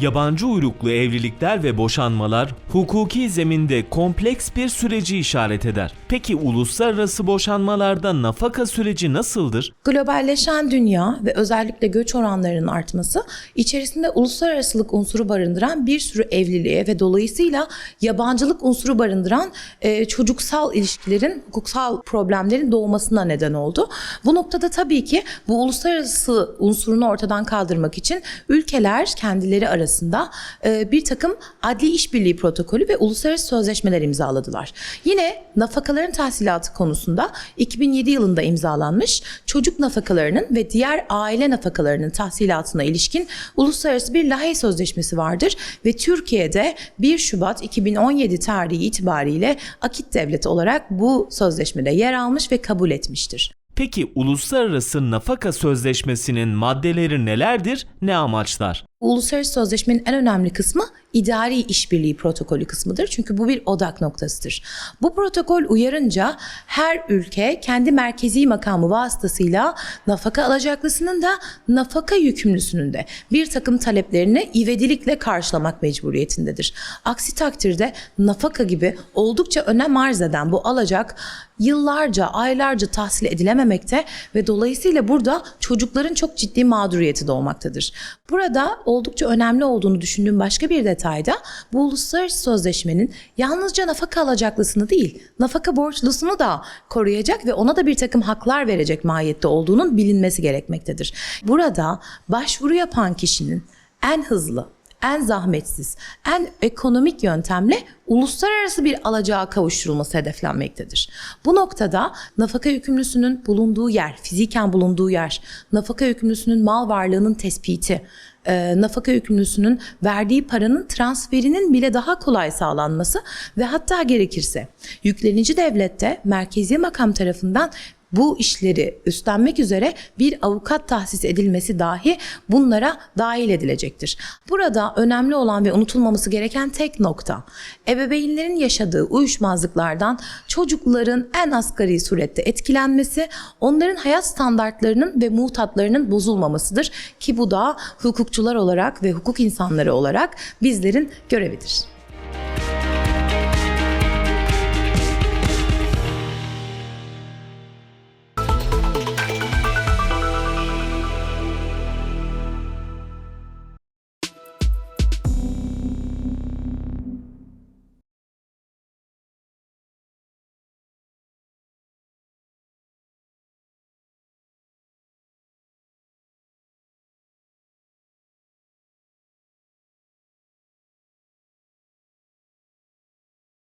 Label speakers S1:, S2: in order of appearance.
S1: Yabancı uyruklu evlilikler ve boşanmalar hukuki zeminde kompleks bir süreci işaret eder. Peki uluslararası boşanmalarda nafaka süreci nasıldır?
S2: Globalleşen dünya ve özellikle göç oranlarının artması içerisinde uluslararasılık unsuru barındıran bir sürü evliliğe ve dolayısıyla yabancılık unsuru barındıran e, çocuksal ilişkilerin, hukuksal problemlerin doğmasına neden oldu. Bu noktada tabii ki bu uluslararası unsurunu ortadan kaldırmak için ülkeler kendileri arasında e, bir takım adli işbirliği protokolü ve uluslararası sözleşmeler imzaladılar. Yine nafakaların tahsilatı konusunda 2007 yılında imzalanmış çocuk nafakalarının ve diğer aile nafakalarının tahsilatına ilişkin uluslararası bir Lahey Sözleşmesi vardır ve Türkiye'de 1 Şubat 2017 tarihi itibariyle akit devleti olarak bu sözleşmede yer almış ve kabul etmiştir.
S1: Peki uluslararası nafaka sözleşmesinin maddeleri nelerdir, ne amaçlar?
S2: Uluslararası sözleşmenin en önemli kısmı idari işbirliği protokolü kısmıdır. Çünkü bu bir odak noktasıdır. Bu protokol uyarınca her ülke kendi merkezi makamı vasıtasıyla nafaka alacaklısının da nafaka yükümlüsünün de bir takım taleplerini ivedilikle karşılamak mecburiyetindedir. Aksi takdirde nafaka gibi oldukça önem arz eden bu alacak yıllarca, aylarca tahsil edilememekte ve dolayısıyla burada çocukların çok ciddi mağduriyeti doğmaktadır. Burada oldukça önemli olduğunu düşündüğüm başka bir detayda bu uluslararası sözleşmenin yalnızca nafaka alacaklısını değil, nafaka borçlusunu da koruyacak ve ona da bir takım haklar verecek mahiyette olduğunun bilinmesi gerekmektedir. Burada başvuru yapan kişinin en hızlı, en zahmetsiz, en ekonomik yöntemle uluslararası bir alacağa kavuşturulması hedeflenmektedir. Bu noktada nafaka yükümlüsünün bulunduğu yer, fiziken bulunduğu yer, nafaka yükümlüsünün mal varlığının tespiti, e, nafaka yükümlüsünün verdiği paranın transferinin bile daha kolay sağlanması ve hatta gerekirse yüklenici devlette merkezi makam tarafından bu işleri üstlenmek üzere bir avukat tahsis edilmesi dahi bunlara dahil edilecektir. Burada önemli olan ve unutulmaması gereken tek nokta ebeveynlerin yaşadığı uyuşmazlıklardan çocukların en asgari surette etkilenmesi, onların hayat standartlarının ve muhtatlarının bozulmamasıdır ki bu da hukukçular olarak ve hukuk insanları olarak bizlerin görevidir.